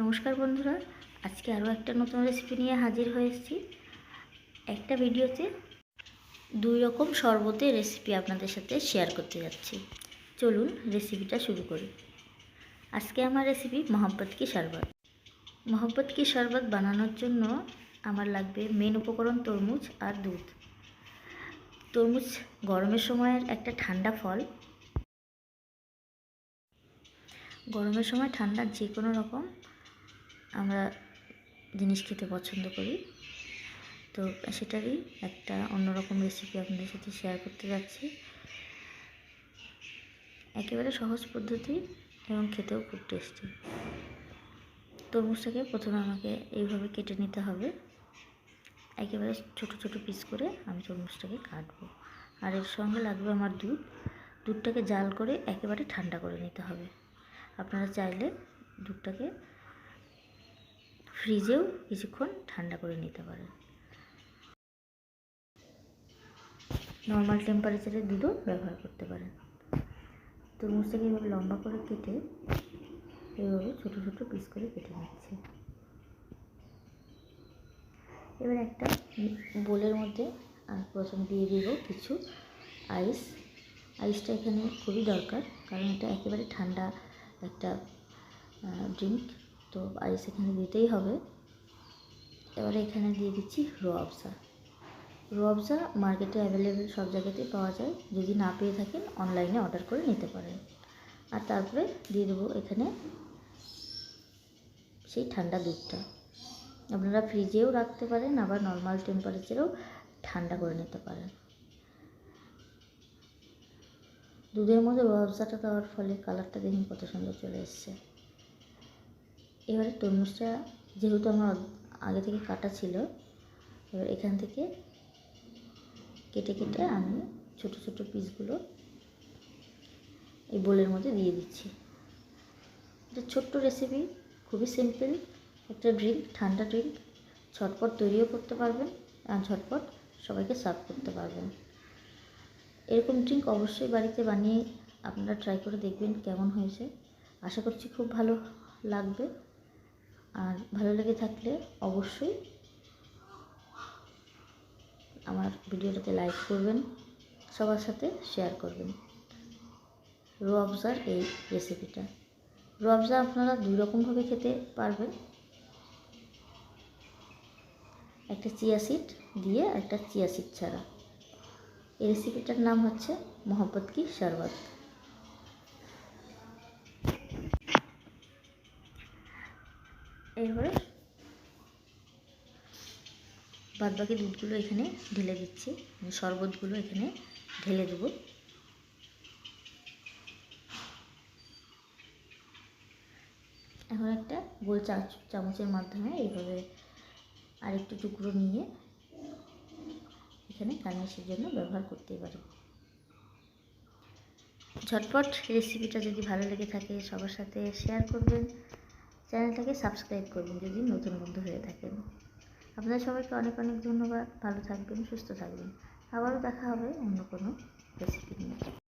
নমস্কার বন্ধুরা, আজকে আরও একটা নতুন রেসিপি নিয়ে হাজির হয়েছি একটা ভিডিওতে দুই রকম শরবতের রেসিপি আপনাদের সাথে শেয়ার করতে যাচ্ছি। চলুন রেসিপিটা শুরু করি। আজকে আমার রেসিপি মোহাম্মত কি শরবত। মোহাম্মত কি শরবত বানানোর জন্য আমার লাগবে মেন উপকরণ তরমুজ আর দুধ। তরমুজ গরমের সময়ের একটা ঠান্ডা ফল। গরমের সময় ঠান্ডা যে কোনো রকম আমরা জিনিস খেতে পছন্দ করি। তো সেটারই একটা অন্যরকম রেসিপি আপনাদের সাথে শেয়ার করতে যাচ্ছি। একেবারে সহজ পদ্ধতি এবং খেতেও খুব টেস্টি তরমুজটাকে প্রথমে আমাকে এইভাবে কেটে নিতে হবে। একেবারে ছোট ছোট পিস করে আমি তরমুজটাকে কাটবো। আর এর সঙ্গে লাগবে আমার দুধ। দুধটাকে জাল করে একেবারে ঠান্ডা করে নিতে হবে। আপনারা চাইলে দুধটাকে ফ্রিজেও কিছুক্ষণ ঠান্ডা করে নিতে পারেন। নর্মাল টেম্পারেচারে দুধও ব্যবহার করতে পারেন। তরমুজটাকে এইভাবে লম্বা করে কেটে এইভাবে ছোটো ছোটো পিস করে কেটে নিচ্ছে। এবার একটা বোলের মধ্যে প্রথম দিয়ে দিব কিছু আইস আইসটা এখানে খুবই দরকার, কারণ এটা একেবারে ঠান্ডা একটা ড্রিঙ্ক তো আইস এখানে দিতেই হবে। এবারে এখানে দিয়ে দিচ্ছি রোয়াবজা রোয়াবজা মার্কেটে অ্যাভেলেবেল সব জায়গাতেই পাওয়া যায়। যদি না পেয়ে থাকেন অনলাইনে অর্ডার করে নিতে পারেন। আর তারপরে দিয়ে দেবো এখানে সেই ঠান্ডা দুধটা। আপনারা ফ্রিজেও রাখতে পারেন, আবার নর্মাল টেম্পারেচারেও ঠান্ডা করে নিতে পারেন। দুধের মধ্যে রোয়াবজাটা দেওয়ার ফলে কালারটা দেখুন কত সুন্দর চলে এসছে। এবারে তরমুজটা যেহেতু আমার আগে থেকে কাটা ছিল, এবার এখান থেকে কেটে কেটে আমি ছোট ছোট পিসগুলো এই বোলের মধ্যে দিয়ে দিচ্ছি। এটা ছোট্ট রেসিপি খুবই সিম্পল একটা ড্রিঙ্ক ঠান্ডা ড্রিঙ্ক ঝটপট তৈরিও করতে পারবেন আর ঝটপট সবাইকে সার্ভ করতে পারবেন। এরকম ড্রিঙ্ক অবশ্যই বাড়িতে বানিয়ে আপনারা ট্রাই করে দেখবেন কেমন হয়েছে। আশা করছি খুব ভালো লাগবে। আর ভালো লেগে থাকলে অবশ্যই আমার ভিডিওটাতে লাইক করবেন, সবার সাথে শেয়ার করবেন। রোয়াবজার এই রেসিপিটা রোয়াবজা আপনারা দুই রকমভাবে খেতে পারবেন। একটা চিয়া সিড দিয়ে একটা চিয়া সিড ছাড়া। এই রেসিপিটার নাম হচ্ছে মোহাম্মত কি শরবত। এরপরে বাদ বাকি দুধগুলো এখানে ঢেলে দিচ্ছি। মানে শরবতগুলো এখানে ঢেলে দেবো। এখন একটা গোল চামচের মাধ্যমে এইভাবে আরেকটু টুকরো নিয়ে এখানে গার্নিশের জন্য ব্যবহার করতেই পারি। ঝটপট রেসিপিটা যদি ভালো লেগে থাকে, সবার সাথে শেয়ার করবেন। চ্যানেলটাকে সাবস্ক্রাইব করবেন যদি নতুন বন্ধু হয়ে থাকেন। আপনাদের সবাইকে অনেক অনেক ধন্যবাদ। ভালো থাকবেন, সুস্থ থাকবেন। আবারও দেখা হবে অন্য কোনো রেসিপি নিয়ে।